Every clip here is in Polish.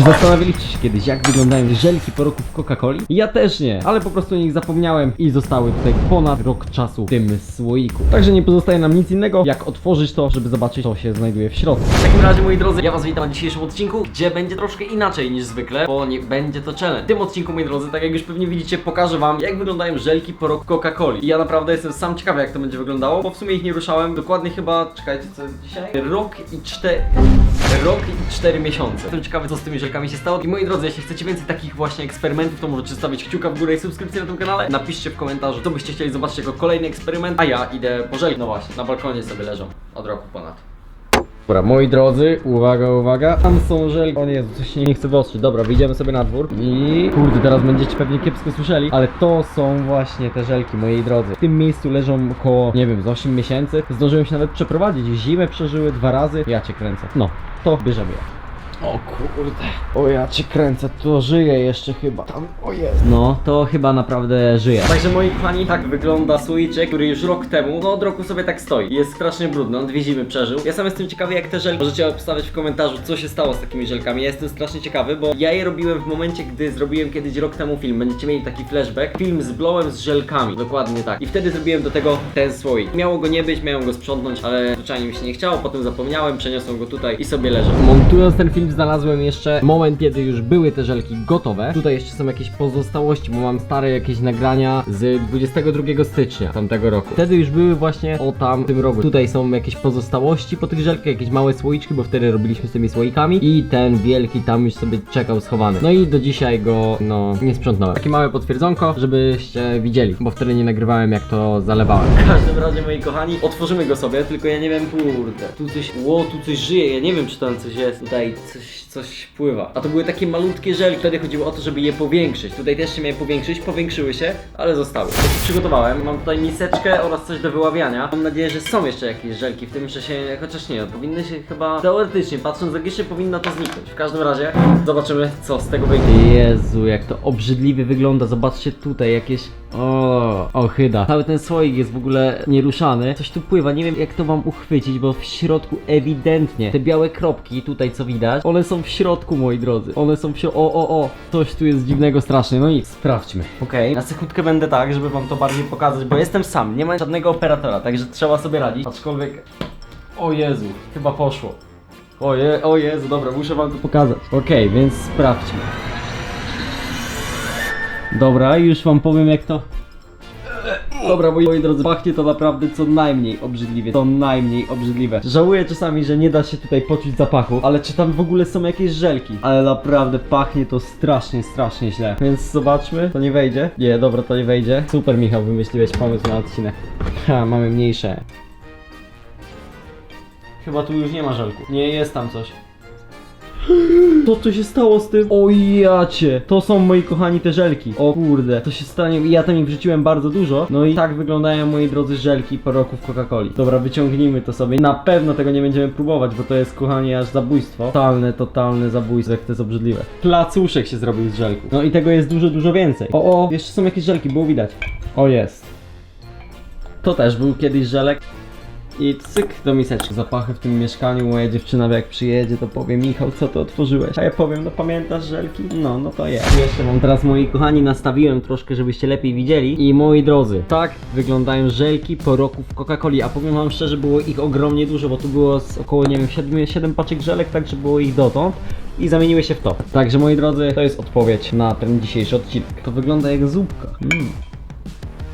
Czy zastanawialiście się kiedyś, jak wyglądają żelki po roku w Coca-Coli? Ja też nie, ale po prostu o nich zapomniałem i zostały tutaj ponad rok czasu w tym słoiku. Także nie pozostaje nam nic innego, jak otworzyć to, żeby zobaczyć, co się znajduje w środku. W takim razie, moi drodzy, ja was witam na dzisiejszym odcinku, gdzie będzie troszkę inaczej niż zwykle, bo nie będzie to challenge. W tym odcinku, moi drodzy, tak jak już pewnie widzicie, pokażę wam, jak wyglądają żelki po roku Coca-Coli. I ja naprawdę jestem sam ciekawy, jak to będzie wyglądało, bo w sumie ich nie ruszałem. Dokładnie chyba, czekajcie, co jest dzisiaj? Rok i cztery... Rok i 4 miesiące. Jestem ciekawy, co z tymi żelkami się stało. I moi drodzy, jeśli chcecie więcej takich właśnie eksperymentów, to możecie zostawić kciuka w górę i subskrypcję na tym kanale. Napiszcie w komentarzu, co byście chcieli zobaczyć jako kolejny eksperyment. A ja idę po żelki. No właśnie, na balkonie sobie leżą. Od roku ponad. Dobra, moi drodzy, uwaga, uwaga. Tam są żelki. O Jezu, coś się nie chce wyostrzyć. Dobra, wyjdziemy sobie na dwór. I kurde, teraz będziecie pewnie kiepsko słyszeli, ale to są właśnie te żelki, moi drodzy. W tym miejscu leżą około, nie wiem, z 8 miesięcy. Zdążyłem się nawet przeprowadzić. Zimę przeżyły dwa razy. Ja cię kręcę. No, to bierzemy je. O kurde. O ja cię kręcę, to żyje jeszcze chyba. Tam, o jest. No, to chyba naprawdę żyje. Także moi kochani, tak wygląda słoiczek, który już rok temu, no od roku sobie tak stoi. Jest strasznie brudny, on dwie zimy przeżył. Ja sam jestem ciekawy jak te żelki, możecie obstawiać w komentarzu co się stało z takimi żelkami. Ja jestem strasznie ciekawy, bo ja je robiłem w momencie, gdy zrobiłem kiedyś rok temu film. Będziecie mieli taki flashback. Film z blowem z żelkami, dokładnie tak. I wtedy zrobiłem do tego ten słoik. Miało go nie być, miałem go sprzątnąć, ale zwyczajnie mi się nie chciało, potem zapomniałem, przeniosłem go tutaj i sobie leżał. Montując ten film znalazłem jeszcze moment, kiedy już były te żelki gotowe. Tutaj jeszcze są jakieś pozostałości, bo mam stare jakieś nagrania z 22 stycznia tamtego roku. Wtedy już były właśnie o tam tym rogu. Tutaj są jakieś pozostałości po tych żelkach, jakieś małe słoiczki, bo wtedy robiliśmy z tymi słoikami i ten wielki tam już sobie czekał schowany. No i do dzisiaj go no nie sprzątnąłem. Takie małe potwierdzonko, żebyście widzieli, bo wtedy nie nagrywałem jak to zalewałem. W każdym razie, moi kochani, otworzymy go sobie, tylko ja nie wiem, kurde, tu coś, ło, tu coś żyje, ja nie wiem, czy tam coś jest, tutaj coś, coś pływa. A to były takie malutkie żelki, wtedy chodziło o to, żeby je powiększyć. Tutaj też się miałem powiększyć, powiększyły się, ale zostały. Przygotowałem, mam tutaj miseczkę oraz coś do wyławiania. Mam nadzieję, że są jeszcze jakieś żelki w tym czasie, chociaż nie, powinny się chyba, teoretycznie, patrząc logicznie, powinno to zniknąć. W każdym razie, zobaczymy, co z tego wyjdzie. Jezu, jak to obrzydliwie wygląda. Zobaczcie tutaj jakieś. O, ochyda. Cały ten słoik jest w ogóle nieruszany. Coś tu pływa, nie wiem jak to wam uchwycić, bo w środku ewidentnie te białe kropki tutaj co widać, one są w środku moi drodzy. One są w środku. O, o, o, coś tu jest dziwnego strasznie. No i sprawdźmy. Okej, na sekundkę będę tak, żeby wam to bardziej pokazać, bo jestem sam, nie ma żadnego operatora, także trzeba sobie radzić. Aczkolwiek, o Jezu, chyba poszło. O, je, o Jezu, dobra, muszę wam to pokazać. Okej, więc sprawdźmy. Dobra, już wam powiem jak to. Dobra, moi, moi drodzy, pachnie to naprawdę co najmniej obrzydliwie. Co najmniej obrzydliwe. Żałuję czasami, że nie da się tutaj poczuć zapachu, ale czy tam w ogóle są jakieś żelki? Ale naprawdę pachnie to strasznie, strasznie źle. Więc zobaczmy. To nie wejdzie? Nie, dobra, to nie wejdzie. Super, Michał, wymyśliłeś pomysł na odcinek. Ha, mamy mniejsze. Chyba tu już nie ma żelku. Nie, jest tam coś. To co się stało z tym? O jacie! To są moi kochani te żelki. O kurde, to się stanie. Ja tam ich wrzuciłem bardzo dużo. No i tak wyglądają moi drodzy żelki po roku w Coca-Coli. Dobra, wyciągnijmy to sobie. Na pewno tego nie będziemy próbować, bo to jest kochani aż zabójstwo. Totalne, totalne zabójstwo, jak to jest obrzydliwe. Placuszek się zrobił z żelku. No i tego jest dużo, dużo więcej. O, o, jeszcze są jakieś żelki, było widać. O, jest. To też był kiedyś żelek. I cyk do miseczki. Zapachy w tym mieszkaniu. Moja dziewczyna jak przyjedzie, to powie Michał, co ty otworzyłeś? A ja powiem, no pamiętasz żelki? No, no to jest. Jeszcze wam teraz moi kochani nastawiłem troszkę, żebyście lepiej widzieli. I moi drodzy, tak wyglądają żelki po roku w Coca-Coli. A powiem wam szczerze, było ich ogromnie dużo, bo tu było z około, nie wiem, 7, 7 paczek żelek, także było ich dotąd. I zamieniły się w to. Także moi drodzy, to jest odpowiedź na ten dzisiejszy odcinek. To wygląda jak zupka. Mm.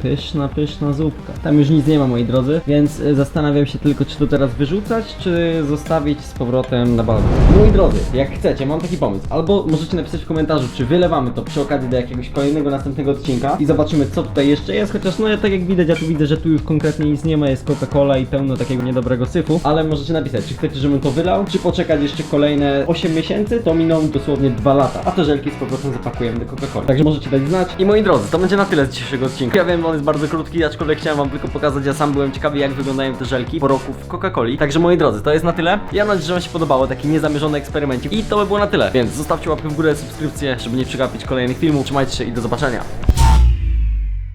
Pyszna, pyszna zupka. Tam już nic nie ma, moi drodzy, więc y, zastanawiam się tylko, czy to teraz wyrzucać, czy zostawić z powrotem na balkon. Moi drodzy, jak chcecie, mam taki pomysł. Albo możecie napisać w komentarzu, czy wylewamy to przy okazji do jakiegoś kolejnego następnego odcinka i zobaczymy, co tutaj jeszcze jest. Chociaż, no ja tak jak widać, ja tu widzę, że tu już konkretnie nic nie ma, jest Coca-Cola i pełno takiego niedobrego syfu. Ale możecie napisać, czy chcecie, żebym to wylał, czy poczekać jeszcze kolejne 8 miesięcy, to miną dosłownie 2 lata. A te żelki z powrotem zapakujemy do Coca-Coli. Także możecie dać znać. I moi drodzy, to będzie na tyle z dzisiejszego odcinka. Ja wiem, on jest bardzo krótki, aczkolwiek chciałem wam tylko pokazać, ja sam byłem ciekawy jak wyglądają te żelki po roku w Coca-Coli. Także moi drodzy, to jest na tyle. Ja mam nadzieję, że wam się podobało, taki niezamierzony eksperymencik. I to by było na tyle. Więc zostawcie łapkę w górę, subskrypcję, żeby nie przegapić kolejnych filmów. Trzymajcie się i do zobaczenia.